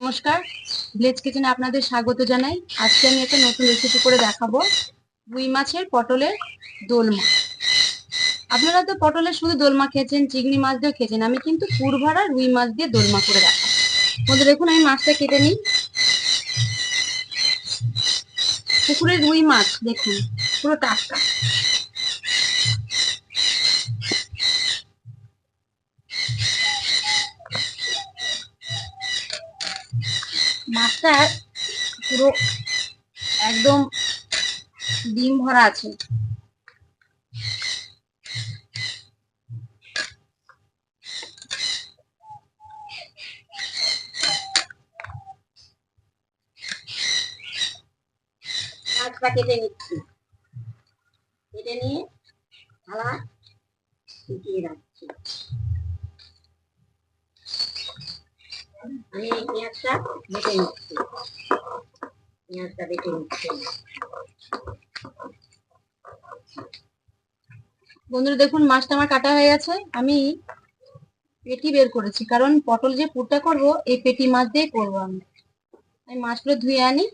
নমস্কার। ভিলেজ কিচেনে আপনাদের স্বাগত জানাই। আজকে আমি একটা নতুন রেসিপি করে দেখাবো। রুই মাছের পটলের দোলমা আপনারা তো পটলের শুধু দোলমা খেয়েছেন, চিংড়ি মাছ দিয়েও খেয়েছেন। আমি কিন্তু পুরভরা রুই মাছ দিয়ে দোলমা করে দেখাবো। মধ্যে দেখুন, আমি মাছটা কেটে নিই। পুকুরের রুই মাছ, দেখুন, পুরো টাটকা। মাছটা পুরো একদম ডিম ভরা আছে। মাছটা কেটে নিচ্ছি। কেটে নিয়ে থালা শুকিয়ে রাখছি আমি এই পেঁয়াজটা বন্ধুরা, দেখুন, মাছটা আমার কাটা হয়ে গেছে। আমি পেটি বের করেছি, কারণ পটল যে পুরটা করব, এই পেটি মাছ দিয়ে করব আমি। আমি মাছগুলো ধুয়ে আনি।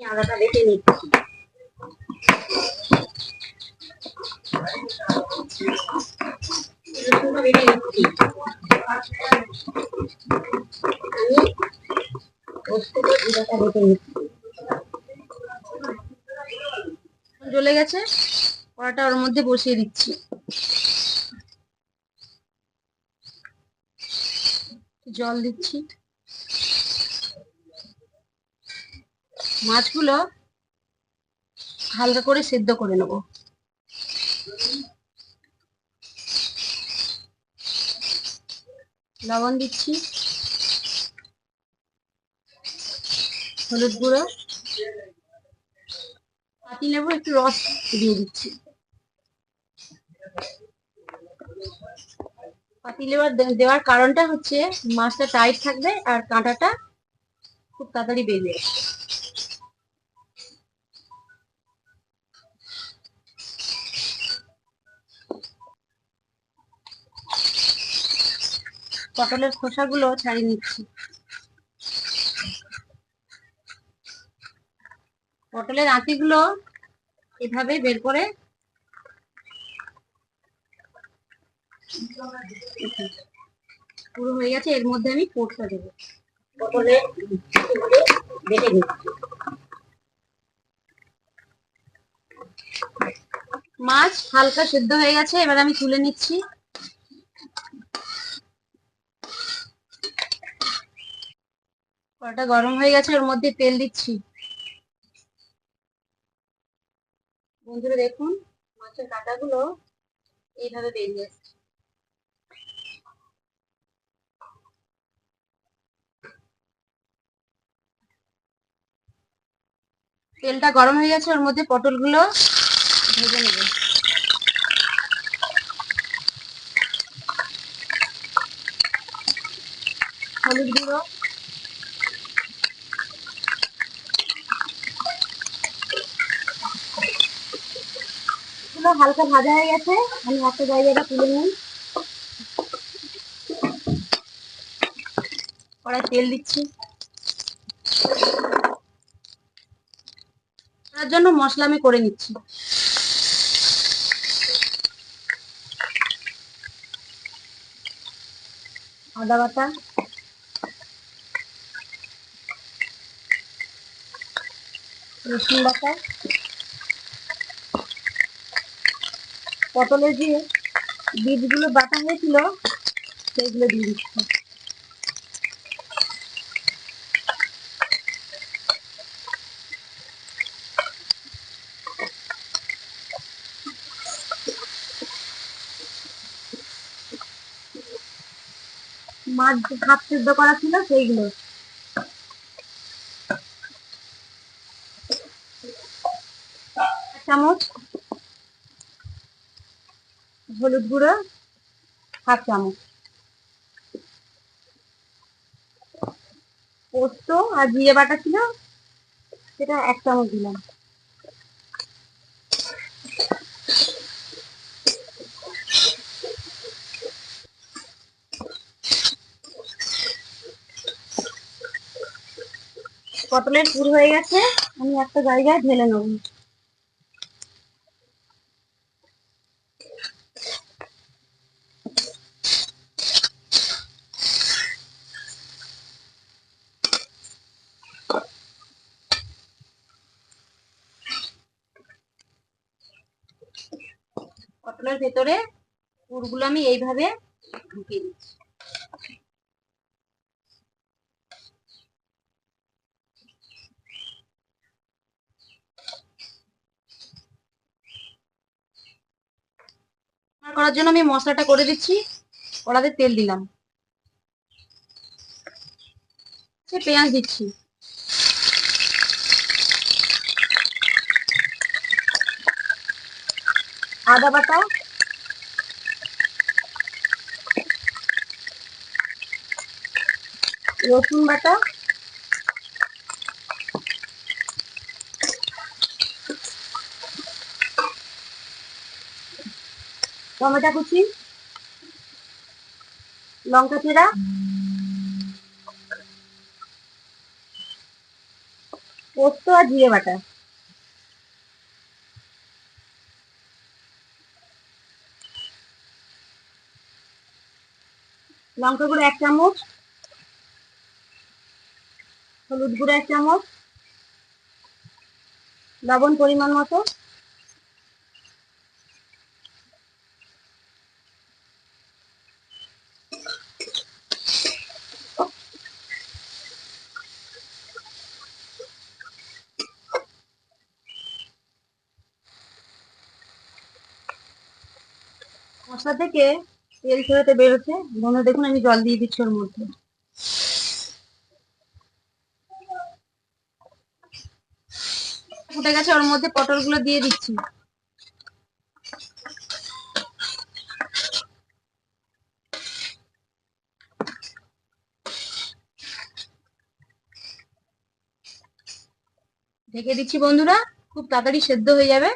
আদাটা নিচ্ছি। নিচ্ছি জ্বলে গেছে। কড়াটা ওর মধ্যে বসিয়ে দিচ্ছি। জল দিচ্ছি। মাছগুলো হালকা করে সেদ্ধ করে নেব। লবণ দিচ্ছি। হলুদ গুঁড়ো। পাতি লেবু একটু রস দিয়ে দিচ্ছি। পাতি লেবু দেওয়ার কারণটা হচ্ছে মাছটা টাইট থাকবে আর কাঁটাটা খুব তাড়াতাড়ি বেরিয়ে আসবে। পটলের খোসাগুলো ছাড়িয়ে নিচ্ছি। পটলের আঁতিগুলো এভাবে বের করে পুরো হয়ে গেছে এর মধ্যে আমি পোটটা দেবো। পটলে বেটে দিচ্ছি মাছ হালকা সেদ্ধ হয়ে গেছে এবার আমি তুলে নিচ্ছি। কড়াটা গরম হয়ে গেছে ওর মধ্যে তেল দিচ্ছি। বন্ধুরা দেখুন, মাছের কাঁটাগুলো এইভাবে বেরিয়ে আসছে। তেলটা গরম হয়ে গেছে, ওর মধ্যে পটলগুলো ভেজে নেব। হলুদ গুঁড়ো গুলো হালকা ভাজা হয়ে গেছে। আমি একটা জায়গাটা তুলে নিই। কড়াই তেল দিচ্ছি। তার জন্য মশলা আমি করে নিচ্ছি। আদা বাটা। রসুন বাটা। পটলের যে বীজগুলো বাটা হয়েছিল, সেইগুলো দিয়ে দিচ্ছি। মাছ হাফ সিদ্ধ করা ছিল, সেইগুলো। চামচ হলুদ গুঁড়ো, হাফ চামচ। পোস্ত আর জিরে বাটা ছিল, সেটা এক চামচ দিলাম। পটলের পুর হয়ে গেছে, আমি একটা জায়গায় ঢেলে নেব। পটলের ভেতরে পুরগুলো আমি এইভাবে ঢুকিয়ে দিচ্ছি। করার জন্য আমি মশলাটা করে দিচ্ছি, কড়াতে তেল দিলাম। পেঁয়াজ দিচ্ছি। আদা বাটা। রসুন বাটা। টমেটো কুচি। লঙ্কা চিরা। পোস্ত আর জিরে বাটা। লঙ্কা গুঁড়ো এক চামচ হলুদ গুঁড়ো এক চামচ লবণ পরিমাণ মতো মশলা থেকে তেল ছেড়েতে বেরোচ্ছে। বন্ধু দেখুন, আমি জল দিয়ে দিচ্ছি ওর মধ্যে। ফুটে গেছে ওর মধ্যে, পটলগুলো দিয়ে দিচ্ছি। ঢেকে দিচ্ছি বন্ধুরা, খুব তাড়াতাড়ি সেদ্ধ হয়ে যাবে।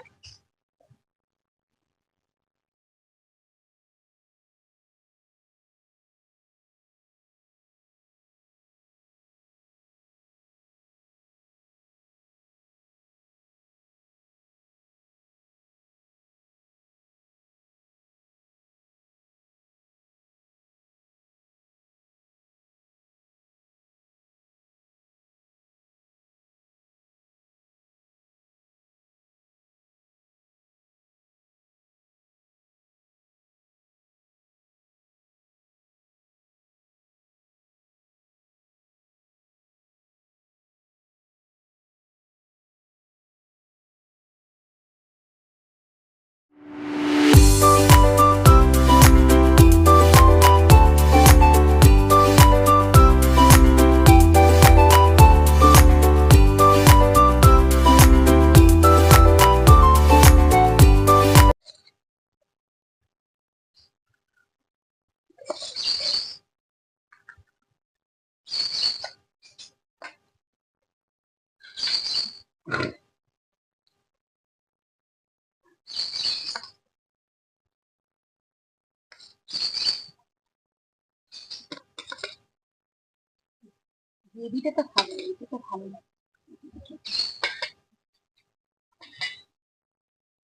গ্রেভিটা তো ভালো এটা তো ভালো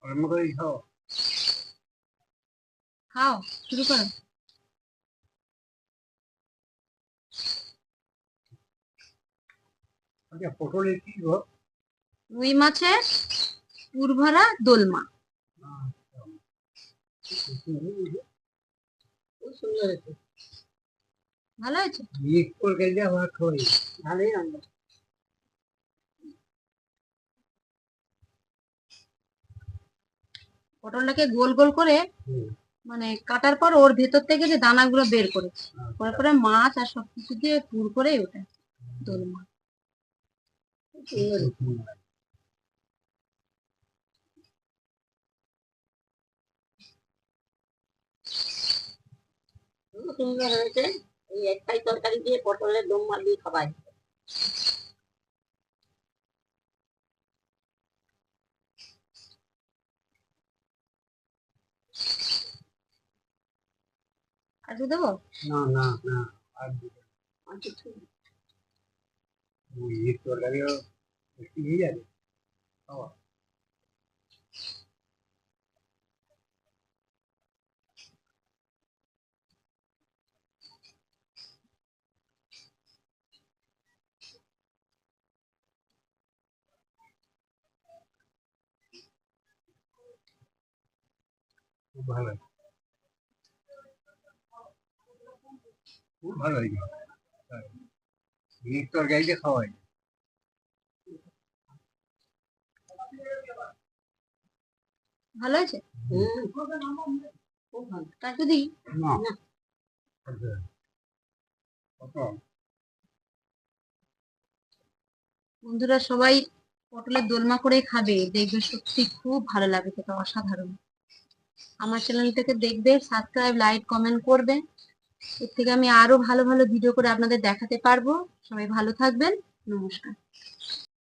গরম করে খাও খাও শুরু করো। আচ্ছা পটলের কি গো রুই মাছের পুরভরা দোলমা। খুব সুন্দর হয়েছে। ভালো হয়েছে মিক্স করে গেলে আমার খাই ভালোই রান্না। পটলটাকে গোল গোল করে মানে কাটার পর ওর ভেতর থেকে যে দানাগুলো বের করেছি পরে পরে মাছ আর সবকিছু দিয়ে পুর করে ওটা দোলমা সুন্দর হয়েছে। এই একটাই তরকারি দিয়ে পটলের দম দিয়ে খাবাই। আর দেবো? না না না আর দিতে অন্তত ওই ইলিশ তরকারিও একটু নিয়ে যাবে। খাওয়া। খুব ভালো। খুব ভালো হয়েছে হ্যাঁ। খাওয়াই। ভালো আছে? হুম খুব ভালো। তা একটু দিই না। আচ্ছা। বন্ধুরা সবাই পটলের দোলমা করে খাবে। দেখবে সত্যি খুব ভালো লাগে খেতে অসাধারণ। আমার চ্যানেলটাকে দেখবে সাবস্ক্রাইব লাইক কমেন্ট করবে। এর থেকে আমি আরও ভালো ভালো ভিডিও করে আপনাদের দেখাতে পারব। সবাই ভালো থাকবেন। নমস্কার।